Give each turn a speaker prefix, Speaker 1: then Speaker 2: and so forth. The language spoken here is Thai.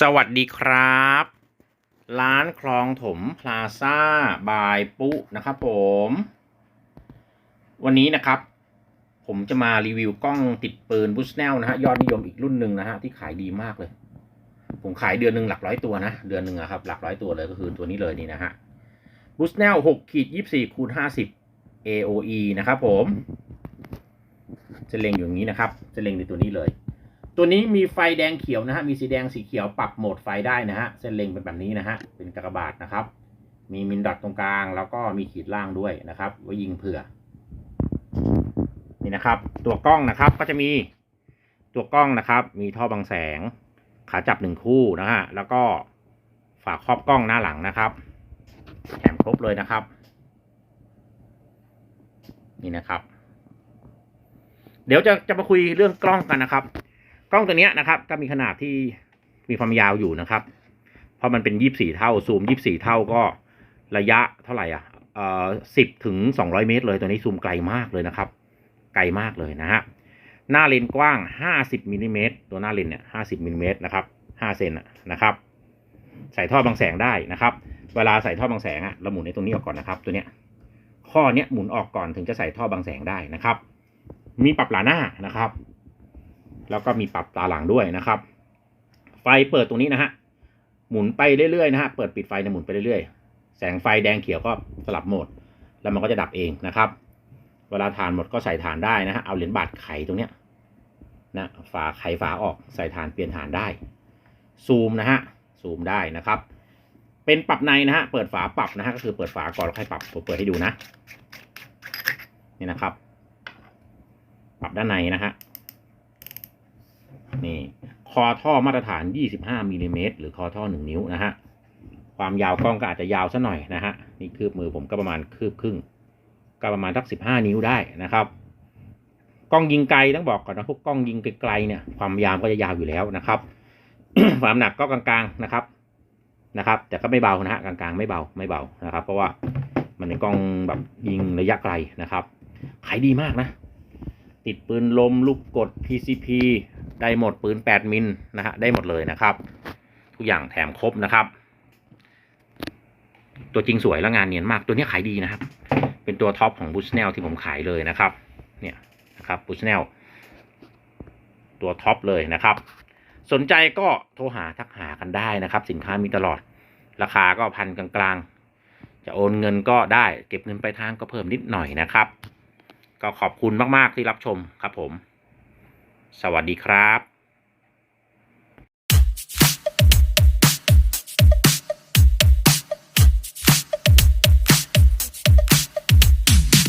Speaker 1: สวัสดีครับ ร้านคลองถมพลาซ่าบายปุนะครับผม วันนี้นะครับ ผมจะมารีวิวกล้องติดปืนบุสแนลนะฮะ ยอดนิยมอีกรุ่นหนึ่งนะฮะ ที่ขายดีมากเลย ผมขายเดือนหนึ่งหลักร้อยตัวนะ เดือนหนึ่งอะครับ หลักร้อยตัวเลยก็คือตัวนี้เลยนี่นะฮะบุสแนลหกขีดยี่สี่คูณห้าสิบ AOE นะครับผม จะเล็งอยู่อย่างนี้นะครับ จะเล็งในตัวนี้เลย ตัวนี้มีไฟแดงเขียวนะฮะ มีสีแดงสีเขียวปรับโหมดไฟได้นะฮะ เส้นเล็งเป็นแบบนี้นะฮะ เป็นกระบาดนะครับ มีมินดอทตรงกลาง แล้วก็มีขีดล่างด้วยนะครับ ไว้ยิงเผื่อ นี่นะครับ ตัวกล้องนะครับ ก็จะมีตัวกล้องนะครับ มีท่อบังแสง ขาจับหนึ่งคู่นะฮะ แล้วก็ฝาครอบกล้องหน้าหลังนะครับ แถมครบเลยนะครับ นี่นะครับ เดี๋ยวจะจะมาคุยเรื่องกล้องกันนะครับ กล้องตัวนี้นะครับก็มีขนาดที่มีความยาวอยู่นะครับ เพราะมันเป็นยี่สี่เท่าซูมยี่สี่เท่าก็ระยะเท่าไหร่อะเอ่อสิบถึงสองร้อยเมตรเลยตัวนี้ซูมไกลมากเลยนะครับ ไกลมากเลยนะฮะหน้าเลนกว้างห้าสิบมิลลิเมตรตัวหน้าเลนเนี่ยห้าสิบมิลลิเมตรนะครับห้าเซนนะครับใส่ท่อบังแสงได้นะครับ เวลาใส่ท่อบังแสงอะเราหมุนในตรงนี้ออกก่อนนะครับ ตัวเนี้ยข้อเนี้ยหมุนออกก่อนถึงจะใส่ท่อบังแสงได้นะครับ มีปรับหลาหน้านะครับ แล้วก็มีปรับตาหลังด้วยนะครับ ไฟเปิดตรงนี้นะฮะหมุนไปเรื่อยๆนะฮะเปิดปิดไฟเนี่ยหมุนไปเรื่อยๆ แสงไฟแดงเขียวก็สลับโหมด แล้วมันก็จะดับเองนะครับ เวลาฐานหมดก็ใส่ฐานได้นะฮะเอาเหรียญบาทไขตรงเนี้ยนะฝาไขฝาออกใส่ฐานเปลี่ยนฐานได้ ซูมนะฮะซูมได้นะครับ เป็นปรับในนะฮะเปิดฝาปรับนะฮะก็คือเปิดฝาก่อนแล้วค่อยปรับผมเปิดให้ดูนะนี่นะครับ ปรับด้านในนะฮะ นี่คอท่อมาตรฐาน 25มิลลิเมตรหรือคอท่อ 1 นิ้วนะฮะ ความยาวกล้องก็อาจจะยาวซะหน่อยนะฮะ นี่คืบมือผมก็ประมาณคืบครึ่ง ก็ประมาณสัก 15 นิ้วได้นะครับ กล้องยิงไกลต้องบอกก่อนนะพวกกล้องยิงไกลๆเนี่ย ความยาวก็จะยาวอยู่แล้วนะครับ ความหนักก็กลางๆนะครับ นะครับ แต่ก็ไม่เบานะฮะกลางๆไม่เบาไม่เบานะครับ เพราะว่ามันเป็นกล้องแบบยิงระยะไกลนะครับ ขายดีมากนะ ติดปืนลมลูกกด PCP ได้หมดปืน 8 มิลนะฮะได้หมดเลยนะครับ ทุกอย่างแถมครบนะครับ ตัวจริงสวยและงานเนียนมากตัวนี้ขายดีนะครับ เป็นตัวท็อปของ b u s h n e l ที่ผมขายเลยนะครับ เนี่ยนะครับ b u s h n e l ตัวท็อปเลยนะครับ สนใจก็โทรหาทักหากันได้นะครับ สินค้ามีตลอดราคาก็พันกลางๆ จะโอนเงินก็ได้เก็บเงินไปทางก็เพิ่มนิดหน่อยนะครับ ก็ขอบคุณมากๆที่รับชมครับผม สวัสดีครับ